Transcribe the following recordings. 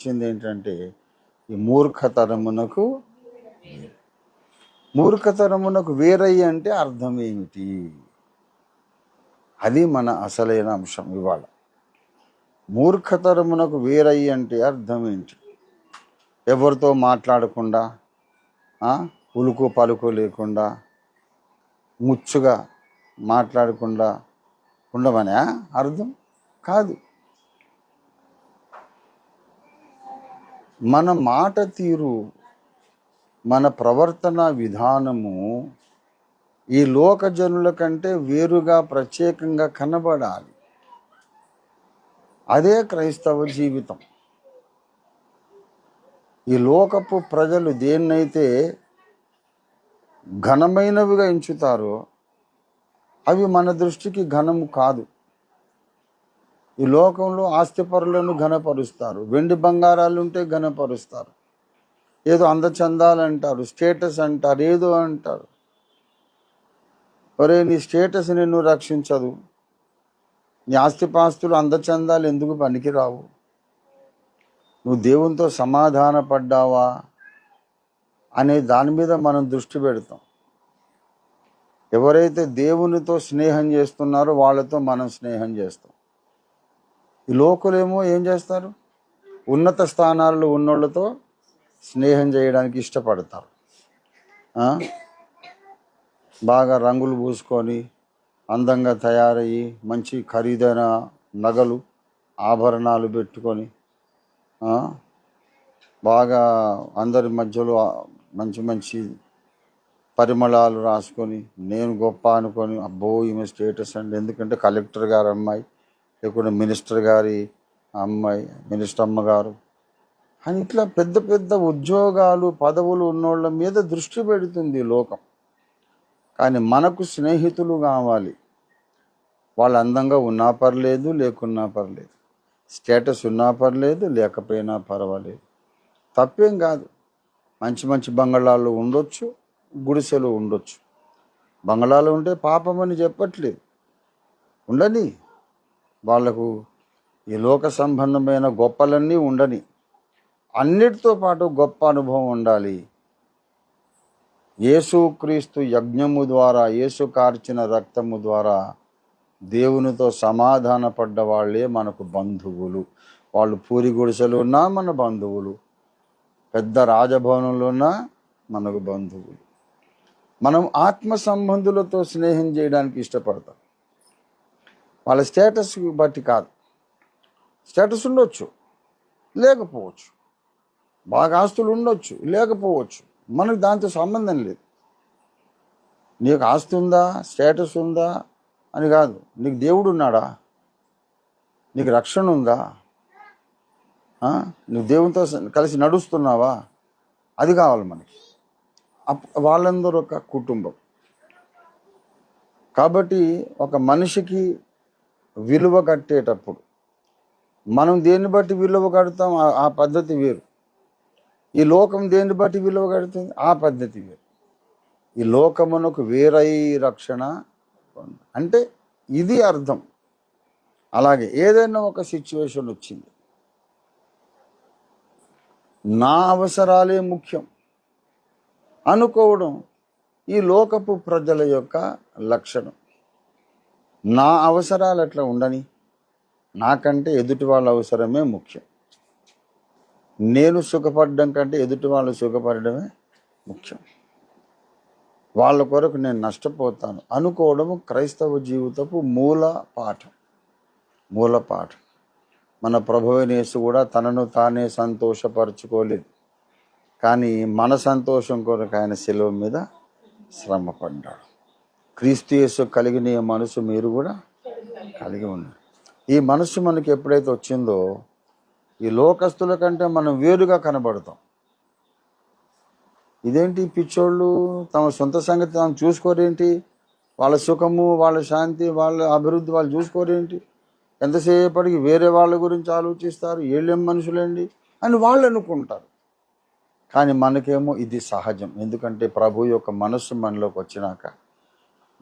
వచ్చింది ఏంటంటే ఈ మూర్ఖతరమునకు మూర్ఖతరమునకు వేరయ్యి అంటే అర్థం ఏమిటి అది మన అసలైన అంశం ఇవాళ. మూర్ఖతరమునకు వేరయ్యి అంటే అర్థం ఏంటి? ఎవరితో మాట్లాడకుండా ఉలుకు పలుకు లేకుండా ముచ్చుగా మాట్లాడకుండా ఉండమనే అర్థం? కాదు. మన మాట తీరు మన ప్రవర్తన విధానము ఈ లోకజనుల కంటే వేరుగా ప్రత్యేకంగా కనబడాలి. అదే క్రైస్తవ జీవితం. ఈ లోకపు ప్రజలు దేన్నైతే ఘనమైనవిగా ఎంచుతారో అవి మన దృష్టికి ఘనము కాదు. ఈ లోకంలో ఆస్తిపరులను ఘనపరుస్తారు. వెండి బంగారాలు ఉంటే ఘనపరుస్తారు. ఏదో అందచందాలు అంటారు స్టేటస్ అంటారు ఏదో అంటారు. ఒరే నీ స్టేటస్ నిన్ను రక్షించదు. నీ ఆస్తిపాస్తులు అందచందాలు ఎందుకు పనికిరావు? నువ్వు దేవునితో సమాధాన పడ్డావా అనే దాని మీద మనం దృష్టి పెడతాం. ఎవరైతే దేవునితో స్నేహం చేస్తున్నారో వాళ్ళతో మనం స్నేహం చేస్తాం. ఈ లోకులేమో ఏం చేస్తారు? ఉన్నత స్థానాల్లో ఉన్నోళ్ళతో స్నేహం చేయడానికి ఇష్టపడతారు. బాగా రంగులు పూసుకొని అందంగా తయారయ్యి మంచి ఖరీదైన నగలు ఆభరణాలు పెట్టుకొని బాగా అందరి మధ్యలో మంచి మంచి పరిమళాలు రాసుకొని నేను గొప్ప అనుకొని అబ్బో ఈమె స్టేటస్ అండి. ఎందుకంటే కలెక్టర్ గారు అమ్మాయి. లేకుంటే మినిస్టర్ గారి అమ్మాయి మినిస్టర్ అమ్మగారు. అని ఇట్లా పెద్ద పెద్ద ఉద్యోగాలు పదవులు ఉన్నోళ్ళ మీద దృష్టి పెడుతుంది లోకం. కానీ మనకు స్నేహితులు కావాలి. వాళ్ళు అందంగా ఉన్నా పర్లేదు లేకున్నా పర్లేదు. స్టేటస్ ఉన్నా పర్లేదు లేకపోయినా పర్వాలేదు. తప్పేం కాదు. మంచి మంచి బంగళాలు ఉండొచ్చు గుడిసెలు ఉండొచ్చు. బంగళాలు ఉంటే పాపమని చెప్పట్లేదు. ఉండని. వాళ్ళకు ఈ లోక సంబంధమైన గొప్పలన్నీ ఉండని. అన్నిటితో పాటు గొప్ప అనుభవం ఉండాలి. యేసుక్రీస్తు యజ్ఞము ద్వారా యేసు కార్చిన రక్తము ద్వారా దేవునితో సమాధాన పడ్డ వాళ్ళే మనకు బంధువులు. వాళ్ళు పూరి గుడిసెలు ఉన్నా మన బంధువులు. పెద్ద రాజభవనంలో ఉన్నా మనకు బంధువులు. మనం ఆత్మ సంబంధులతో స్నేహం చేయడానికి ఇష్టపడతాం. వాళ్ళ స్టేటస్ బట్టి కాదు. స్టేటస్ ఉండొచ్చు లేకపోవచ్చు. బాగా ఆస్తులు ఉండొచ్చు లేకపోవచ్చు. మనకు దాంతో సంబంధం లేదు. నీకు ఆస్తి ఉందా స్టేటస్ ఉందా అని కాదు. నీకు దేవుడు ఉన్నాడా? నీకు రక్షణ ఉందా? నువ్వు దేవునితో కలిసి నడుస్తున్నావా? అది కావాలి మనకి. అప్- వాళ్ళందరూ ఒక కుటుంబం. కాబట్టి ఒక మనిషికి విలువ కట్టేటప్పుడు. మనం దేన్ని బట్టి విలువ కడతాం? ఆ- పద్ధతి వేరు. ఈ లోకం దేన్ని బట్టి విలువ కడుతుంది? ఆ పద్ధతి వేరు. ఈ లోకమునకు వేరై రక్షణ అంటే ఇది అర్థం. అలాగే ఏదైనా ఒక సిచ్యువేషన్ వచ్చింది. నా అవసరాలే ముఖ్యం. అనుకోవడం ఈ లోకపు ప్రజల యొక్క లక్షణం. నా అవసరాలు అట్లా ఉండని? నాకంటే ఎదుటి వాళ్ళ అవసరమే ముఖ్యం. నేను సుఖపడడం కంటే ఎదుటి వాళ్ళు సుఖపడడమే ముఖ్యం. వాళ్ళ కొరకు నేను నష్టపోతాను అనుకోవడము క్రైస్తవ జీవితపు మూల పాఠం. మూల పాఠం. మన ప్రభువనేసు కూడా తనను తానే సంతోషపరచుకోలేదు. కానీ మన సంతోషం కొరకు ఆయన సెలవు మీద శ్రమపడ్డాడు. క్రీస్తు యేసు కలిగిన ఈ మనసు మీరు కూడా కలిగి ఉన్నారు ఈ మనసు మనకి ఎప్పుడైతే వచ్చిందో ఈ లోకస్తుల కంటే మనం వేరుగా కనబడతాం. ఇదేంటి పిచ్చోళ్ళు? తమ సొంత సంగతి తాము చూసుకోరేంటి? వాళ్ళ సుఖము వాళ్ళ శాంతి వాళ్ళ అభివృద్ధి వాళ్ళు చూసుకోరేంటి? ఎంతసేపటికి వేరే వాళ్ళ గురించి ఆలోచిస్తారు? ఏళ్ళేం మనుషులండి? అని వాళ్ళు అనుకుంటారు. కానీ మనకేమో ఇది సహజం. ఎందుకంటే ప్రభు యొక్క మనస్సు మనలోకి వచ్చినాక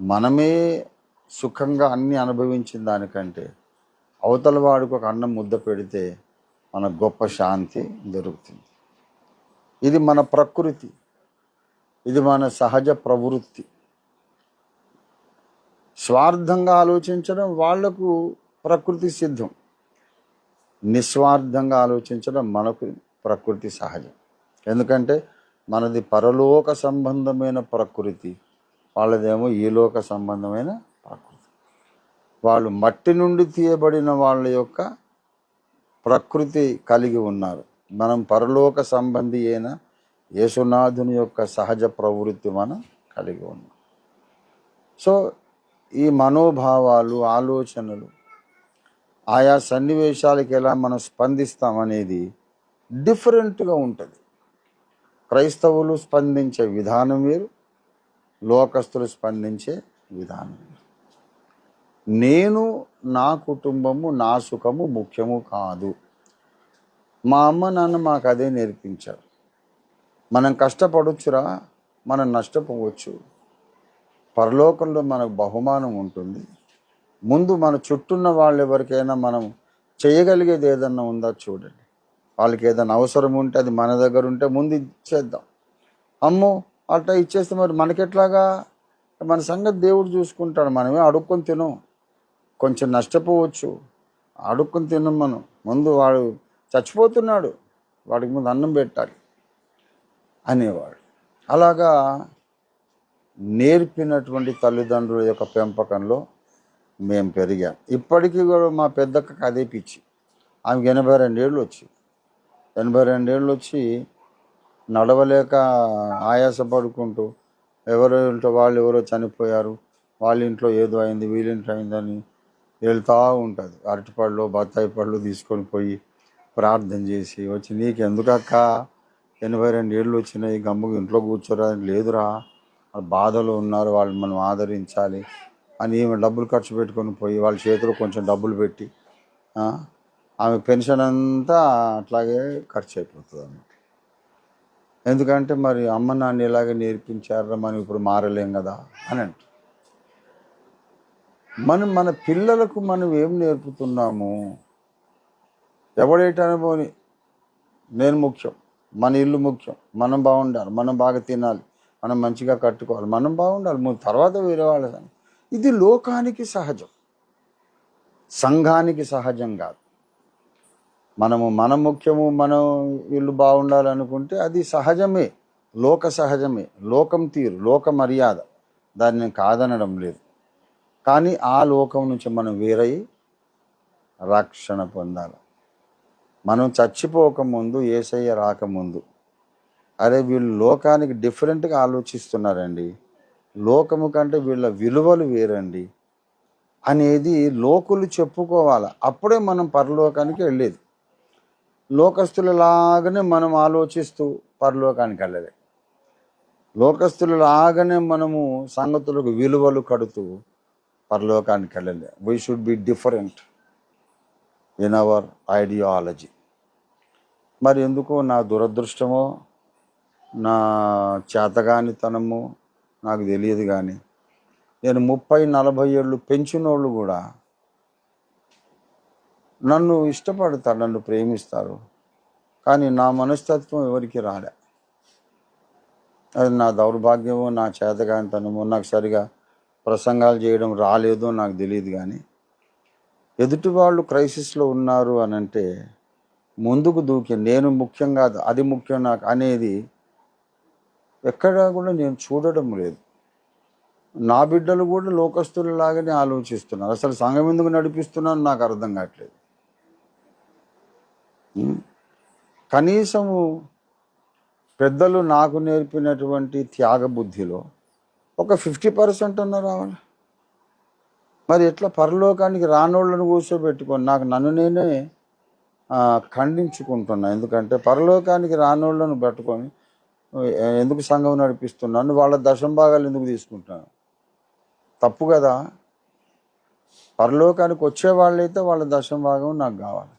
మనమే సుఖంగా అన్ని అనుభవించిన దానికంటే అవతల వాడికి ఒక అన్నం ముద్ద పెడితే మన గొప్ప శాంతి దొరుకుతుంది. ఇది మన ప్రకృతి. ఇది మన సహజ ప్రవృత్తి. స్వార్థంగా ఆలోచించడం వాళ్ళకు ప్రకృతి సిద్ధం. నిస్వార్థంగా ఆలోచించడం మనకు ప్రకృతి సహజం. ఎందుకంటే మనది పరలోక సంబంధమైన ప్రకృతి. వాళ్ళదేమో ఈలోక సంబంధమైన ప్రకృతి. వాళ్ళు మట్టి నుండి తీయబడిన వాళ్ళ యొక్క ప్రకృతి కలిగి ఉన్నారు. మనం పరలోక సంబంధి అయిన యేసునాథుని యొక్క సహజ ప్రవృత్తి మనం కలిగి ఉన్నాం. సో ఈ మనోభావాలు ఆలోచనలు ఆయా సన్నివేశాలకు ఎలా మనం స్పందిస్తాం అనేది డిఫరెంట్గా ఉంటుంది. క్రైస్తవులు స్పందించే విధానం వేరు లోకస్తులు స్పందించే విధానం. నేను నా కుటుంబము నా సుఖము ముఖ్యము కాదు. మా అమ్మ నాన్న మాకు అదే నేర్పించారు. మనం కష్టపడొచ్చురా మనం నష్టపోవచ్చు. పరలోకంలో మనకు బహుమానం ఉంటుంది. ముందు మన చుట్టూన్న వాళ్ళు ఎవరికైనా మనం చేయగలిగేది ఏదన్నా ఉందా చూడండి. వాళ్ళకి ఏదైనా అవసరం ఉంటే అది మన దగ్గర ఉంటే ముందు ఇచ్చేద్దాం. అమ్మో అట్లా ఇచ్చేస్తే మరి మనకెట్లాగా? మన సంగతి దేవుడు చూసుకుంటాడు మనమే అడుక్కొని తినం కొంచెం నష్టపోవచ్చు. అడుక్కొని తినం మనం. ముందు వాడు చచ్చిపోతున్నాడు. వాడికి ముందు అన్నం పెట్టాలి అనేవాడు. అలాగా నేర్పినటువంటి తల్లిదండ్రుల యొక్క పెంపకంలో మేము పెరిగాం. ఇప్పటికీ కూడా మా పెద్దక్క అదే పిచ్చి. ఆమెకి ఎనభై రెండేళ్ళు వచ్చి. ఎనభై రెండేళ్ళు వచ్చి నడవలేక ఆయాస పడుకుంటూ ఎవరో ఇంట్లో వాళ్ళు ఎవరో చనిపోయారు వాళ్ళ ఇంట్లో ఏదో అయింది వీళ్ళింట్లో అయిందని వెళ్తూ ఉంటుంది. అరటిపళ్ళు బత్తాయి పళ్ళు తీసుకొని పోయి ప్రార్థన చేసి వచ్చి నీకు ఎందుకక్క ఎనభై రెండు ఏళ్ళు వచ్చినాయి గమ్ముకు ఇంట్లో కూర్చోరా లేదురా. వాళ్ళు బాధలో ఉన్నారు వాళ్ళు మనం ఆదరించాలి అని ఈమె డబ్బులు ఖర్చు పెట్టుకొని పోయి వాళ్ళ చేతిలో కొంచెం డబ్బులు పెట్టి ఆమె పెన్షన్ అంతా అట్లాగే ఖర్చు అయిపోతుంది ఎందుకంటే మరి అమ్మ నాన్న ఇలాగే నేర్పించారా మనం ఇప్పుడు మారలేం కదా అని అంట. మనం మన పిల్లలకు మనం ఏం నేర్పుతున్నాము? ఎవడేటని పోని నేను ముఖ్యం మన ఇల్లు ముఖ్యం మనం బాగుండాలి మనం బాగా తినాలి మనం మంచిగా కట్టుకోవాలి మనం బాగుండాలి ముందు తర్వాత వేరే వాళ్ళ ఇది లోకానికి సహజం సంఘానికి సహజం కాదు. మనము మన ముఖ్యము మనం వీళ్ళు బాగుండాలనుకుంటే అది సహజమే. లోక సహజమే. లోకం తీరు లోక మర్యాద. దాన్ని నేను కాదనడం లేదు. కానీ ఆ లోకం నుంచి మనం వేరై రక్షణ పొందాలి. మనం చచ్చిపోకముందు ఏసయ్య రాకముందు. అరే వీళ్ళు లోకానికి డిఫరెంట్గా ఆలోచిస్తున్నారండి. లోకము కంటే వీళ్ళ విలువలు వేరండి. అనేది లోకులు చెప్పుకోవాలి? అప్పుడే మనం పరలోకానికి వెళ్ళేది. లోకస్తులలాగానే మనం ఆలోచిస్తూ పరలోకానికి వెళ్ళలేదు లోకస్తులలాగానే మనము సంగతులకు విలువలు కడుతూ పరలోకానికి వెళ్ళలేదు we should be different in our ideology మరి ఎందుకో? నా దురదృష్టమో నా చేతగానితనము నాకు తెలియదు కానీ నేను ముప్పై నలభై ఏళ్ళు పెంచినోళ్ళు కూడా నన్ను ఇష్టపడతారు నన్ను ప్రేమిస్తారు. కానీ నా మనస్తత్వం ఎవరికి రాలే. అది నా దౌర్భాగ్యమో నా చేతగానితనమో నాకు సరిగా ప్రసంగాలు చేయడం రాలేదో నాకు తెలియదు కానీ ఎదుటి వాళ్ళు క్రైసిస్లో ఉన్నారు అని అంటే ముందుకు దూకి నేను ముఖ్యం కాదు అది ముఖ్యం నాకు అనేది ఎక్కడా కూడా నేను చూడడం లేదు. నా బిడ్డలు కూడా లోకస్తులలాగానే ఆలోచిస్తున్నారు. అసలు సంఘం ఎందుకు నడిపిస్తున్నాను నాకు అర్థం కావట్లేదు. కనీసము పెద్దలు నాకు నేర్పినటువంటి త్యాగ బుద్ధిలో ఒక ఫిఫ్టీ పర్సెంట్ ఉన్నారు రావాలి మరి ఎట్లా పరలోకానికి రానోళ్ళను కూర్చోబెట్టుకొని నాకు నన్ను నేనే ఖండించుకుంటున్నా. ఎందుకంటే పరలోకానికి రానోళ్ళను పెట్టుకొని ఎందుకు సంఘం నడిపిస్తున్నాను వాళ్ళ దశం భాగాలు ఎందుకు తీసుకుంటున్నాను తప్పు కదా. పరలోకానికి వచ్చే వాళ్ళైతే వాళ్ళ దశం భాగం నాకు కావాలి.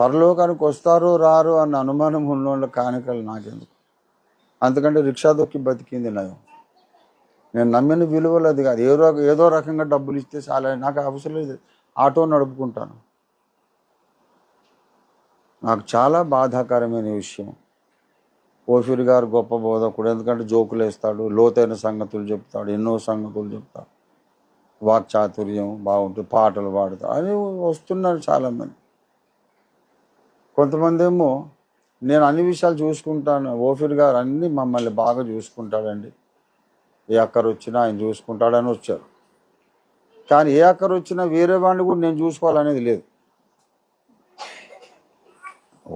పరలోకానికి వస్తారో రారో అన్న అనుమానం ఉన్నోళ్ళ కానుకలు నాకెందుకు? అందుకంటే రిక్షా దొక్కి బతికింది నయం. నేను నమ్మిన విలువలు అది కాదు. ఏదో ఏదో రకంగా డబ్బులు ఇస్తే చాలా. నాకు అవసరం లేదు. ఆటో నడుపుకుంటాను. నాకు చాలా బాధాకరమైన విషయం. ఓఫీర్ గారు గొప్ప బోధకుడు. ఎందుకంటే జోకులు వేస్తాడు లోతైన సంగతులు చెప్తాడు ఎన్నో సంగతులు చెప్తాడు. వాక్చాతుర్యం బాగుంటుంది పాటలు పాడుతాడు. అని వస్తున్నారు చాలామంది. కొంతమంది ఏమో నేను అన్ని విషయాలు చూసుకుంటాను ఓఫీర్ గారు అన్ని మమ్మల్ని బాగా చూసుకుంటాడండి. ఏ అక్కరు వచ్చినా ఆయన చూసుకుంటాడని వచ్చారు. కానీ ఏ అక్కరు వచ్చినా వేరే వాడిని కూడా నేను చూసుకోవాలనేది లేదు.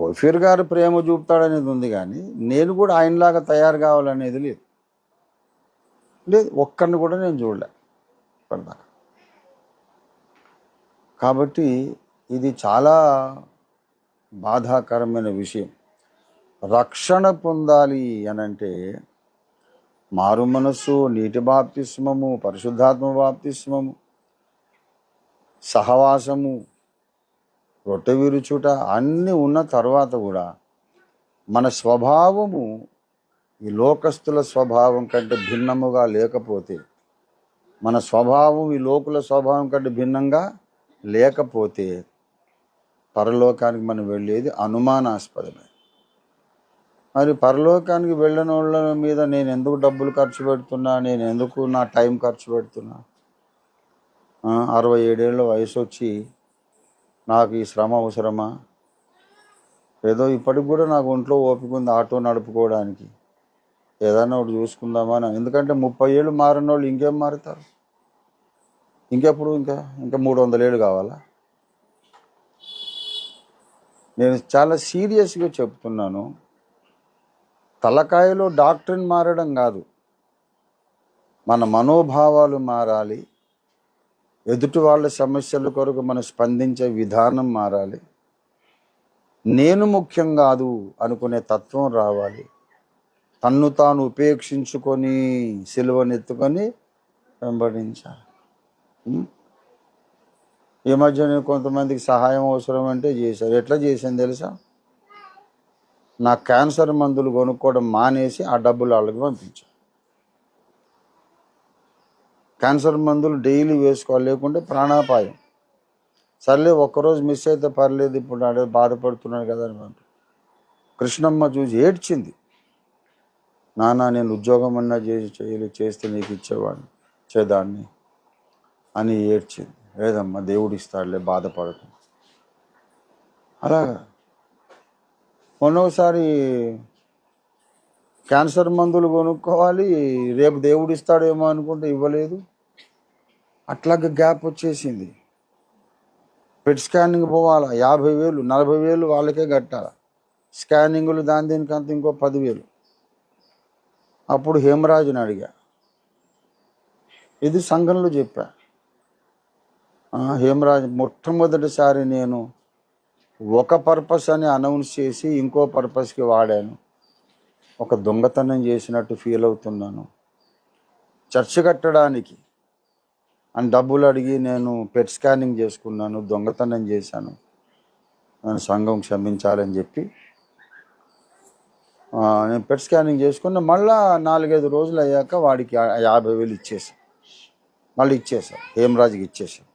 ఓఫీర్ గారు ప్రేమ చూపుతాడనేది ఉంది కానీ నేను కూడా ఆయనలాగా తయారు కావాలనేది లేదు. లేదు ఒక్కరిని కూడా నేను చూడలే ఇప్పటిదాకా. కాబట్టి ఇది చాలా బాధాకరమైన విషయం. రక్షణ పొందాలి అనంటే మారు మనస్సు నీటి బాప్తిస్మము పరిశుద్ధాత్మ బాప్తిస్మము సహవాసము రొట్టె విరుచుట అన్నీ ఉన్న తర్వాత కూడా మన స్వభావము ఈ లోకస్తుల స్వభావం కంటే భిన్నముగా లేకపోతే మన స్వభావం ఈ లోకుల స్వభావం కంటే భిన్నంగా లేకపోతే పరలోకానికి మనం వెళ్ళేది అనుమానాస్పదమే. మరి పరలోకానికి వెళ్ళిన వాళ్ళ మీద నేను ఎందుకు డబ్బులు ఖర్చు పెడుతున్నా? నేను ఎందుకు నా టైం ఖర్చు పెడుతున్నా? అరవై ఏడేళ్ళ వయసు వచ్చి నాకు ఈ శ్రమ అవసరమా? ఏదో ఇప్పటికి కూడా నాకు ఒంట్లో ఓపిక ఉంది ఆటో నడుపుకోవడానికి. ఏదైనా ఒకటి చూసుకుందామా ఎందుకంటే ముప్పై ఏళ్ళు మారిన వాళ్ళు ఇంకేం మారుతారు? ఇంకెప్పుడు ఇంకా? ఇంకా మూడు వందల ఏళ్ళు కావాలా? నేను చాలా సీరియస్గా చెప్తున్నాను. తలకాయలో డాక్టర్ని మారడం కాదు. మన మనోభావాలు మారాలి. ఎదుటి వాళ్ళ సమస్యల కొరకు మనం స్పందించే విధానం మారాలి. నేను ముఖ్యం కాదు అనుకునే తత్వం రావాలి. తన్ను తాను ఉపేక్షించుకొని సిలువనెత్తుకొని వెంబడించాలి. ఈ మధ్య నేను కొంతమందికి సహాయం అవసరం అంటే చేశారు. ఎట్లా చేశాను తెలుసా? నా క్యాన్సర్ మందులు కొనుక్కోవడం మానేసి ఆ డబ్బులు వాళ్ళకి పంపించాను. క్యాన్సర్ మందులు డైలీ వేసుకోవాలి లేకుంటే ప్రాణాపాయం. సర్లే ఒక్కరోజు మిస్ అయితే పర్లేదు ఇప్పుడు అడే బాధపడుతున్నాడు కదా అని పంపి. కృష్ణమ్మ చూసి ఏడ్చింది. నానా నేను ఉద్యోగం అన్నా చేసి చేయలే చేస్తే నీకు ఇచ్చేవాడిని చేదాన్ని అని ఏడ్చింది. లేదమ్మా దేవుడు ఇస్తాడులే బాధపడకు. అలాగా. మొన్నోసారి క్యాన్సర్ మందులు కొనుక్కోవాలి రేపు దేవుడు ఇస్తాడేమో అనుకుంటే ఇవ్వలేదు. అట్లాగే గ్యాప్ వచ్చేసింది. పెట్ స్కానింగ్ పోవాలా? యాభై వేలు నలభై వేలు వాళ్ళకే కట్టాలి? స్కానింగ్లు దాని దీనికంత ఇంకో పదివేలు. అప్పుడు హేమరాజుని అడిగా. ఇది సంఘంలో చెప్పా. హేమరాజ్ మొట్టమొదటిసారి నేను ఒక పర్పస్ అని అనౌన్స్ చేసి ఇంకో పర్పస్కి వాడాను. ఒక దొంగతనం చేసినట్టు ఫీల్ అవుతున్నాను. చర్చ కట్టడానికి అని డబ్బులు అడిగి నేను పెట్ స్కానింగ్ చేసుకున్నాను దొంగతనం చేశాను. నన్ను సంఘం క్షమించాలని చెప్పి నేను పెట్ స్కానింగ్ చేసుకున్న మళ్ళా నాలుగైదు రోజులు అయ్యాక వాడికి యాభై వేలు ఇచ్చేసాను మళ్ళీ ఇచ్చేసాను హేమరాజుకి ఇచ్చేసాను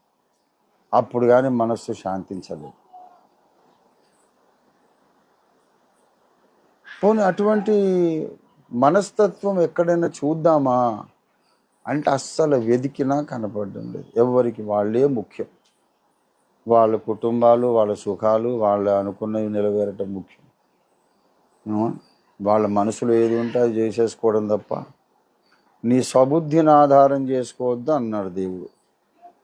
అప్పుడు కానీ మనస్సు శాంతించలేదు. పోనీ అటువంటి మనస్తత్వం ఎక్కడైనా చూద్దామా? అంటే అస్సలు వెతికినా కనపడడం లేదు ఎవరికి? వాళ్ళే ముఖ్యం. వాళ్ళ కుటుంబాలు వాళ్ళ సుఖాలు వాళ్ళు అనుకున్నవి నిలవేరటం ముఖ్యం. వాళ్ళ మనసులో ఏది ఉంటే అది చేసేసుకోవడం తప్ప. నీ స్వబుద్ధిని ఆధారం చేసుకోవద్దు అన్నాడు దేవుడు.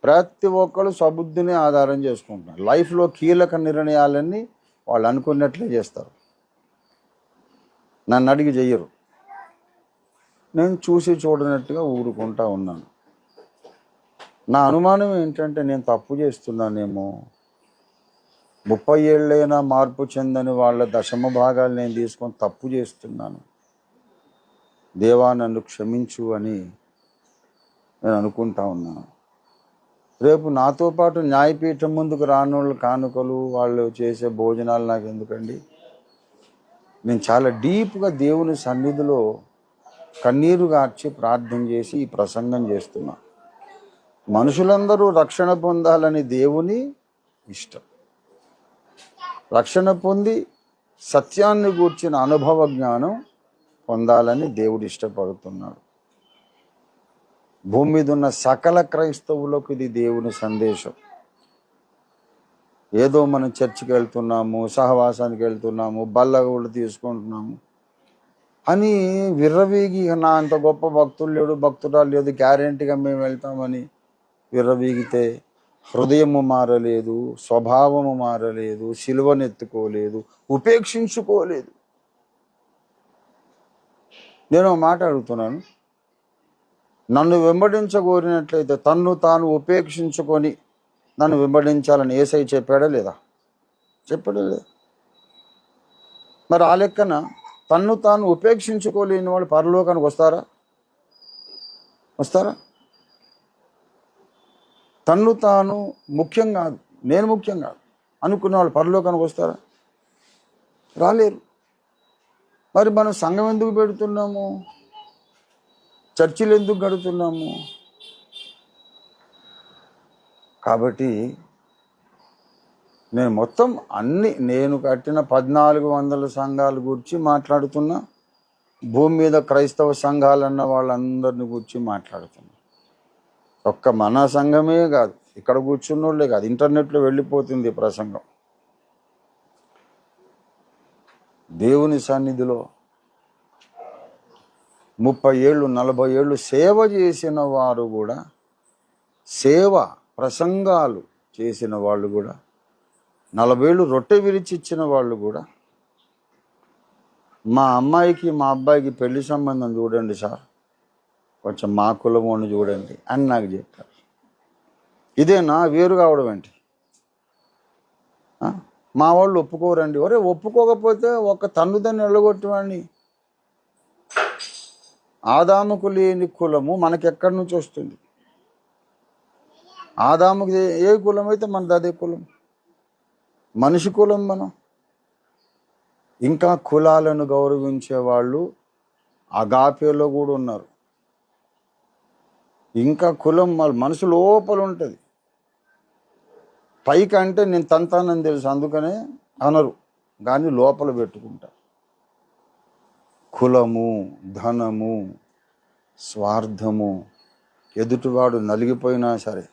ప్రతి ఒక్కరు సబుద్ధిని ఆధారం చేసుకుంటున్నారు. లైఫ్లో కీలక నిర్ణయాలన్నీ వాళ్ళు అనుకున్నట్లే చేస్తారు. నన్ను అడిగి చెయ్యరు. నేను చూసి చూడనట్టుగా ఊరుకుంటా ఉన్నాను. నా అనుమానం ఏంటంటే నేను తప్పు చేస్తున్నానేమో. ముప్పై ఏళ్ళైనా మార్పు చెందని వాళ్ళ దశమ భాగాలు నేను తీసుకొని తప్పు చేస్తున్నాను. దేవా నన్ను క్షమించు అని నేను అనుకుంటా ఉన్నాను. రేపు నాతో పాటు న్యాయపీఠం ముందుకు రానోళ్ళు కానుకలు వాళ్ళు చేసే భోజనాలు నాకు ఎందుకండి? నేను చాలా డీప్గా దేవుని సన్నిధిలో కన్నీరు గార్చి ప్రార్థన చేసి ఈ ప్రసంగం చేస్తున్నా. మనుషులందరూ రక్షణ పొందాలని దేవుని ఇష్టం. రక్షణ పొంది సత్యాన్ని గూర్చిన అనుభవ జ్ఞానం పొందాలని దేవుడు ఇష్టపడుతున్నాడు. భూమి మీద ఉన్న సకల క్రైస్తవులకు ఇది దేవుని సందేశం. ఏదో మనం చర్చికి వెళ్తున్నాము సహవాసానికి వెళ్తున్నాము బల్లగూళ్ళు తీసుకుంటున్నాము అని విర్రవీగి నా అంత గొప్ప భక్తులు లేడు భక్తురాలు లేదు గ్యారెంటీగా మేము వెళ్తామని విర్రవీగితే హృదయము మారలేదు స్వభావము మారలేదు సిలువనెత్తుకోలేదు ఉపేక్షించుకోలేదు. నేను మాట అడుగుతున్నాను. నన్ను వెంబడించగోరినట్లయితే తన్ను తాను ఉపేక్షించుకొని నన్ను వెంబడించాలని ఏసై చెప్పాడా లేదా? చెప్పాడా లేదా? మరి ఆ లెక్కన తన్ను తాను ఉపేక్షించుకోలేని వాళ్ళు పరలోకానికి వస్తారా? వస్తారా? తన్ను తాను ముఖ్యం కాదు నేను ముఖ్యం కాదు అనుకున్న వాళ్ళు పరలోకానికి వస్తారా? రాలేరు. మరి మనం సంఘం ఎందుకు పెడుతున్నాము? చర్చిలు ఎందుకు గడుతున్నాము కాబట్టి నేను మొత్తం అన్ని నేను కట్టిన పద్నాలుగు వందల సంఘాల గురించి మాట్లాడుతున్నా. భూమి మీద క్రైస్తవ సంఘాలన్న వాళ్ళందరిని గురించి మాట్లాడుతున్నా. ఒక్క మన సంఘమే కాదు ఇక్కడ కూర్చున్నోళ్ళే కాదు ఇంటర్నెట్లో వెళ్ళిపోతుంది ప్రసంగం. దేవుని సన్నిధిలో ముప్పై ఏళ్ళు నలభై ఏళ్ళు సేవ చేసిన వారు కూడా సేవ ప్రసంగాలు చేసిన వాళ్ళు కూడా నలభై ఏళ్ళు రొట్టె విరిచి ఇచ్చిన వాళ్ళు కూడా మా అమ్మాయికి మా అబ్బాయికి పెళ్ళి సంబంధం చూడండి సార్. కొంచెం మా కులమోని చూడండి అని నాకు చెప్పారు. ఇదేనా వేరు కావడం ఏంటి? మా వాళ్ళు ఒప్పుకోరండి. ఒరే ఒప్పుకోకపోతే ఒక తన్నుదని వెళ్ళగొట్టేవాడిని ఆదాముకు లేని కులము మనకెక్కడి నుంచి వస్తుంది? ఆదాముకు ఏ- కులం అయితే మనది అదే కులం? మనిషి కులం మనం. ఇంకా కులాలను గౌరవించే వాళ్ళు అగాపేలో కూడా ఉన్నారు. ఇంకా కులం వాళ్ళ మనసు లోపల ఉంటుంది. పైకి అంటే నేను తంతానని తెలుసు అందుకనే అనరు. కానీ లోపల పెట్టుకుంటారు. కులము ధనము స్వార్థము ఎదుటివాడు నలిగిపోయినా సరే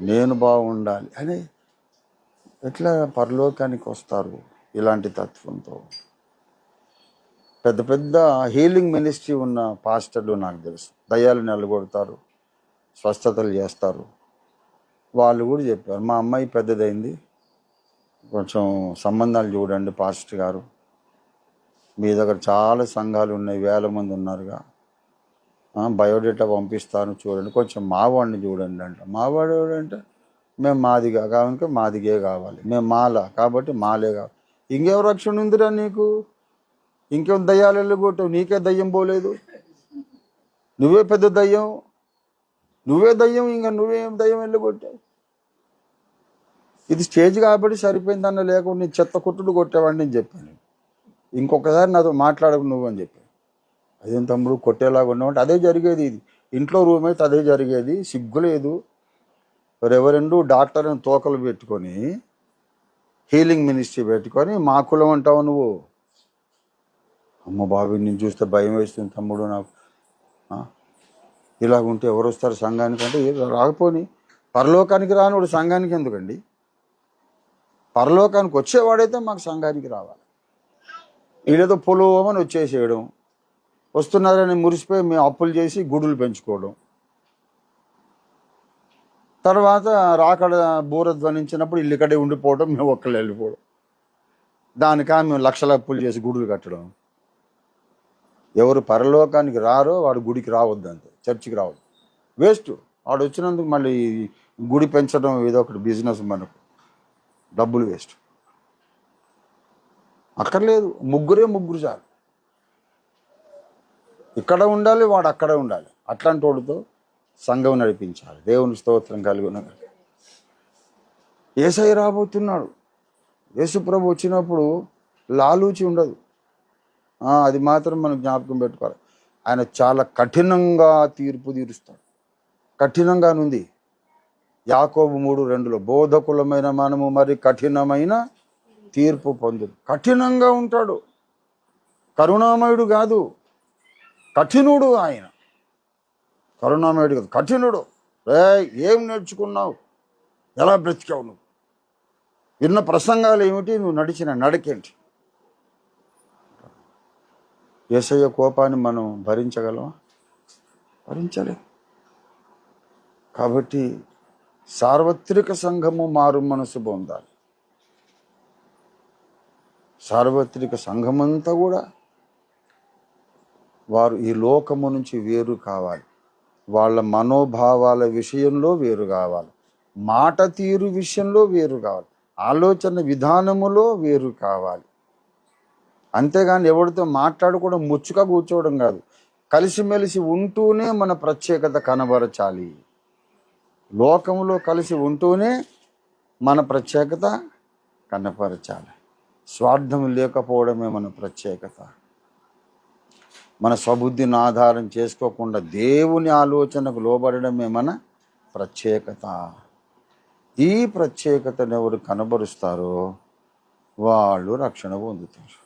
నేను బాగుండాలి. అని ఎట్లా పరలోకానికి వస్తారు ఇలాంటి తత్వంతో? పెద్ద పెద్ద హీలింగ్ మినిస్ట్రీ ఉన్న పాస్టర్లు నాకు తెలుసు. దయ్యాలు నిలగొడతారు స్వస్థతలు చేస్తారు. వాళ్ళు కూడా చెప్పారు మా అమ్మాయి పెద్దదైంది కొంచెం సంబంధాలు చూడండి పాస్టర్ గారు. మీ దగ్గర చాలా సంఘాలు ఉన్నాయి వేల మంది ఉన్నారుగా. బయోడేటా పంపిస్తాను చూడండి. కొంచెం మావాడిని చూడండి అంట. మావాడు అంటే మేము మాదిగా కావాలంటే మాదిగే కావాలి. మేము మాల కాబట్టి మాలే కావాలి. ఇంకేం రక్షణ ఉందిరా నీకు? ఇంకేం దయ్యాలు వెళ్ళగొట్టావు నీకే దయ్యం పోలేదు. నువ్వే పెద్ద దయ్యం. నువ్వే దయ్యం ఇంకా నువ్వేం దయ్యం వెళ్ళగొట్టావు ఇది స్టేజ్ కాబట్టి సరిపోయిందన్న లేకుండా నీ చెత్త కుట్టుడు కొట్టేవాడిని నేను చెప్పాను. ఇంకొకసారి నాతో మాట్లాడకు నువ్వు అని చెప్పి అదేం తమ్ముడు కొట్టేలాగా ఉన్నావు అదే జరిగేది ఇది. ఇంట్లో రూమ్ అయితే అదే జరిగేది సిగ్గులేదు రెవరెండు డాక్టర్ తోకలు పెట్టుకొని హీలింగ్ మినిస్ట్రీ పెట్టుకొని మా కులం అంటావు నువ్వు. అమ్మ బాబు నేను చూస్తే భయం వేస్తుంది తమ్ముడు నాకు. ఇలాగుంటే ఎవరు వస్తారు సంఘానికి అంటే రాకపోని. పరలోకానికి రానివాడు సంఘానికి ఎందుకండి? పరలోకానికి వచ్చేవాడైతే మాకు సంఘానికి రావాలి. వీళ్ళేదో పొలవమని వచ్చేసేయడం వస్తున్నారని మురిసిపోయి మేము అప్పులు చేసి గుడులు పెంచుకోవడం. తర్వాత రాకడ బూర ధ్వనించినప్పుడు ఇల్లు ఇక్కడే ఉండిపోవడం మేము ఒక్కళ్ళు వెళ్ళిపోవడం. దానికా మేము లక్షల అప్పులు చేసి గుడులు కట్టడం. ఎవరు పరలోకానికి రారో వాడు గుడికి రావద్దు అంతే చర్చికి రావద్దు. వేస్ట్. వాడు వచ్చినందుకు మళ్ళీ గుడి పెంచడం ఏదో ఒకటి బిజినెస్ మనకు. డబ్బులు వేస్ట్. అక్కర్లేదు. ముగ్గురే ముగ్గురు చాలు. ఇక్కడ ఉండాలి వాడు అక్కడ ఉండాలి. అట్లాంటి వాడితో సంఘం నడిపించాలి. దేవుని స్తోత్రం కలిగి ఉన్న ఏసై రాబోతున్నాడు. యేసుప్రభు వచ్చినప్పుడు లాలూచి ఉండదు. అది మాత్రం మనం జ్ఞాపకం పెట్టుకోవాలి. ఆయన చాలా కఠినంగా తీర్పు తీరుస్తాడు. కఠినంగా ఉంది. యాకోబు మూడు రెండులో బోధకులమైన మనము మరి కఠినమైన తీర్పు పొందును కఠినంగా ఉంటాడు. కరుణామయుడు కాదు. కఠినుడు ఆయన. కరుణామయుడు కాదు. కఠినుడు. రే ఏం నేర్చుకున్నావు? ఎలా బ్రతికావు నువ్వు? విన్న ప్రసంగాలు ఏమిటి? నువ్వు నడిచిన నడకేంటి ఏసయ్య కోపాన్ని మనం భరించగలమా? భరించలే. కాబట్టి సార్వత్రిక సంఘము మారు మనసు పొందాలి. సార్వత్రిక సంఘమంతా కూడా వారు ఈ లోకము నుంచి వేరు కావాలి. వాళ్ళ మనోభావాల విషయంలో వేరు కావాలి. మాట తీరు విషయంలో వేరు కావాలి. ఆలోచన విధానములో వేరు కావాలి. అంతేగాని ఎవరితో మాట్లాడుకోవడం ముచ్చుగా కూర్చోవడం కాదు. కలిసిమెలిసి ఉంటూనే మన ప్రత్యేకత కనబరచాలి. లోకంలో కలిసి ఉంటూనే మన ప్రత్యేకత కనపరచాలి. స్వార్థం లేకపోవడమే మన ప్రత్యేకత. మన స్వబుద్ధిని ఆధారం చేసుకోకుండా దేవుని ఆలోచనకు లోబడడమే మన ప్రత్యేకత. ఈ ప్రత్యేకతను ఎవరు కనబరుస్తారో వాళ్ళు రక్షణ పొందుతారు.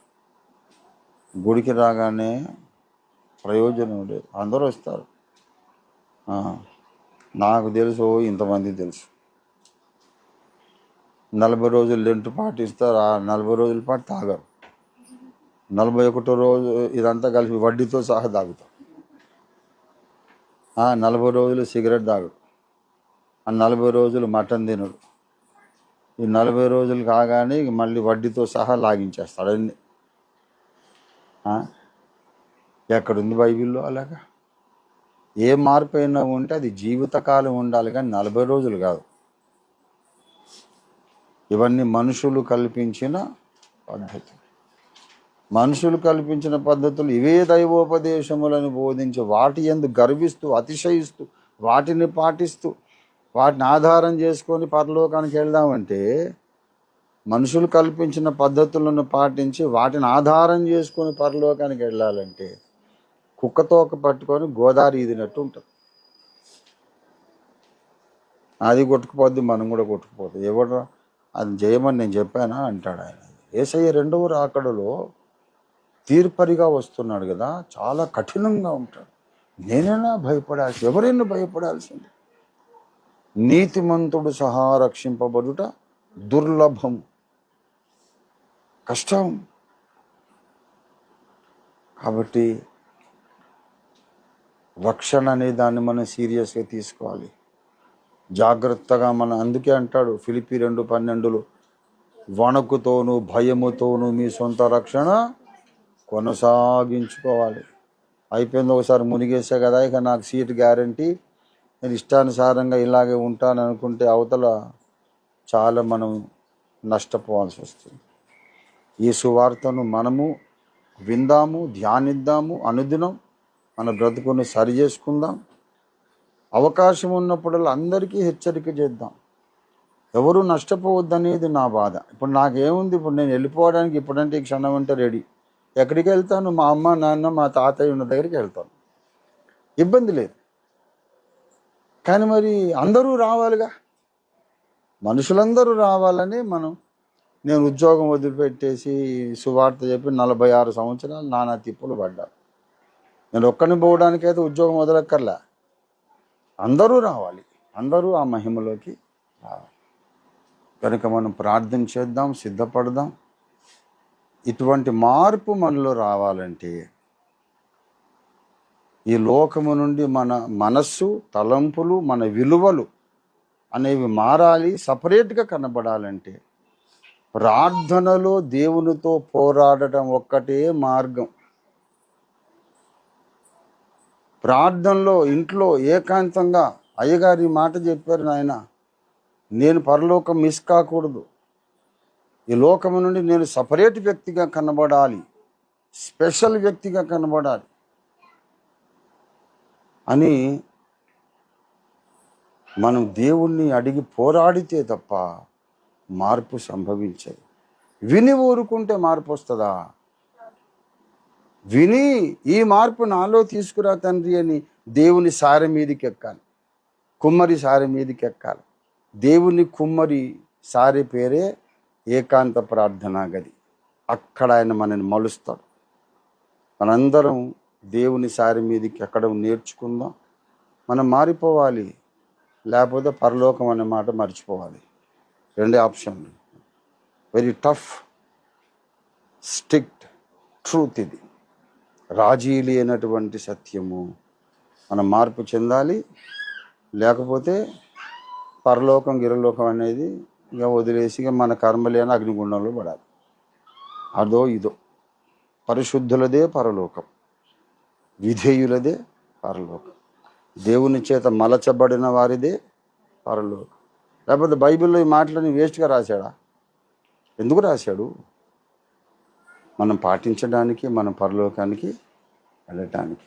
గుడికి రాగానే ప్రయోజనం లేదు. అందరూ వస్తారు. నాకు తెలుసు ఇంతమంది తెలుసు. నలభై రోజులు లెంట్ పాటిస్తారు ఆ నలభై రోజుల పాటు తాగరు. నలభై ఒకటో రోజు ఇదంతా కలిపి వడ్డీతో సహా తాగుతాం. ఆ నలభై రోజులు సిగరెట్ తాగడు ఆ నలభై రోజులు మటన్ తినడు ఈ నలభై రోజులు కాగానే మళ్ళీ వడ్డీతో సహా లాగించేస్తాడు అన్ని. ఎక్కడుంది బైబిల్లో అలాగా? ఏ మార్పు అయినా ఉంటే అది జీవితకాలం ఉండాలి కానీ నలభై రోజులు కాదు. ఇవన్నీ మనుషులు కల్పించిన పద్ధతులు. మనుషులు కల్పించిన పద్ధతులు ఇవే దైవోపదేశములను బోధించి వాటి ఎందు గర్విస్తూ అతిశయిస్తూ వాటిని పాటిస్తూ వాటిని ఆధారం చేసుకొని పరలోకానికి వెళ్దామంటే మనుషులు కల్పించిన పద్ధతులను పాటించి వాటిని ఆధారం చేసుకొని పరలోకానికి వెళ్ళాలంటే కుక్కతోక పట్టుకొని గోదావరి ఈదినట్టు ఉంటుంది. అది కొట్టుకుపోద్ది మనం కూడా కొట్టుకుపోతుంది ఎవడరా? అది చేయమని నేను చెప్పానా అంటాడు ఆయన. ఏసయ్య రెండవ రాకడలో తీర్పరిగా వస్తున్నాడు కదా చాలా కఠినంగా ఉంటాడు. నేనైనా భయపడాల్సి ఎవరైనా భయపడాల్సింది. నీతిమంతుడు సహా రక్షింపబడుట దుర్లభం కష్టం. కాబట్టి రక్షణ అనే దాన్ని మనం సీరియస్గా తీసుకోవాలి. జాగ్రత్తగా మన అందుకే అంటాడు ఫిలిపి రెండు పన్నెండులో వణుకుతోనూ భయముతోనూ మీ సొంత రక్షణ కొనసాగించుకోవాలి. అయిపోయింది ఒకసారి మునిగేసా కదా ఇక నాకు సీట్ గ్యారంటీ. నేను ఇష్టానుసారంగా ఇలాగే ఉంటాను అనుకుంటే అవతల చాలా మనం నష్టపోవాల్సి వస్తుంది. ఈ సువార్తను మనము విందాము ధ్యానిద్దాము అనుదినం మన బ్రతుకుని సరి చేసుకుందాం. అవకాశం ఉన్నప్పుడల్లా అందరికీ హెచ్చరిక చేద్దాం. ఎవరు నష్టపోవద్దనేది నా బాధ. ఇప్పుడు నాకేముంది? ఇప్పుడు నేను వెళ్ళిపోవడానికి ఇప్పుడంటే ఈ క్షణం అంటే రెడీ. ఎక్కడికి వెళ్తాను? మా అమ్మ నాన్న మా తాతయ్య ఉన్న దగ్గరికి వెళ్తాను. ఇబ్బంది లేదు. కానీ మరి అందరూ రావాలిగా? మనుషులందరూ రావాలని మనం నేను ఉద్యోగం వదిలిపెట్టేసి సువార్త చెప్పి నలభై ఆరు సంవత్సరాలు నానా తిప్పులు పడ్డా నేను ఒక్కడిని పోవడానికైతే ఉద్యోగం వదలక్కర్లే. అందరూ రావాలి. అందరూ ఆ మహిమలోకి రావాలి. కనుక మనం ప్రార్థన చేద్దాం సిద్ధపడదాం. ఇటువంటి మార్పు మనలో రావాలంటే ఈ లోకము నుండి మన మనస్సు తలంపులు మన విలువలు అనేవి మారాలి సపరేట్గా కనబడాలంటే ప్రార్థనలో దేవునితో పోరాడటం ఒక్కటే మార్గం. ప్రార్థనలో ఇంట్లో ఏకాంతంగా అయ్యగారి మాట చెప్పారు నాయన. నేను పరలోకం మిస్ కాకూడదు. ఈ లోకం నుండి నేను సపరేట్ వ్యక్తిగా కనబడాలి. స్పెషల్ వ్యక్తిగా కనబడాలి. అని మనం దేవుణ్ణి అడిగి పోరాడితే తప్ప మార్పు సంభవించదు. విని ఊరుకుంటే మార్పు వస్తుందా? విని ఈ మార్పు నాలో తీసుకురా తండ్రి అని దేవుని సారి మీదకి ఎక్కాలి. కుమ్మరి సారి మీదకి ఎక్కాలి. దేవుని కుమ్మరి సారి పేరే ఏకాంత ప్రార్థనా గది. అక్కడ ఆయన మనని మలుస్తాడు. మనందరం దేవుని సారి మీదకి ఎక్కడ నేర్చుకుందాం? మనం మారిపోవాలి. లేకపోతే పరలోకం అనే మాట మర్చిపోవాలి. రెండే ఆప్షన్లు. వెరీ టఫ్ స్ట్రిక్ట్ ట్రూత్ ఇది. రాజీ లేనటువంటి సత్యము. మనం మార్పు చెందాలి. లేకపోతే పరలోకం గిరలోకం అనేది ఇక వదిలేసి ఇక మన కర్మలేని అగ్నిగుండంలో పడాలి. అదో ఇదో. పరిశుద్ధులదే పరలోకం. విధేయులదే పరలోకం. దేవుని చేత మలచబడిన వారిదే పరలోకం. లేకపోతే బైబిల్లో ఈ మాటలని వేస్ట్గా రాశాడా? ఎందుకు రాశాడు? మనం పాటించడానికి మన పరలోకానికి వెళ్ళటానికి.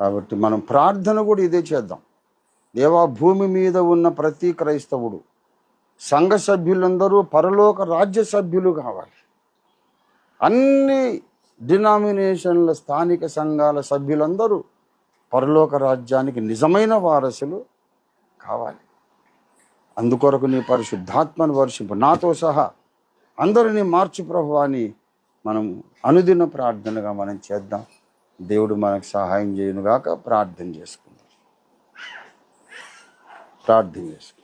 కాబట్టి మనం ప్రార్థన కూడా ఇదే చేద్దాం. దేవా భూమి మీద ఉన్న ప్రతి క్రైస్తవుడు సంఘ సభ్యులందరూ పరలోక రాజ్య సభ్యులు కావాలి. అన్ని డినామినేషన్ల స్థానిక సంఘాల సభ్యులందరూ పరలోక రాజ్యానికి నిజమైన వారసులు కావాలి. అందుకొరకు నీ పరిశుద్ధాత్మను వర్షింపు. నాతో సహా అందరినీ మార్చు ప్రభు అని మనం అనుదిన ప్రార్థనగా మనం చేద్దాం. దేవుడు మనకు సహాయం చేయనుగాక ప్రార్థన చేసుకుందాం. ప్రార్థన చేసుకుందాం.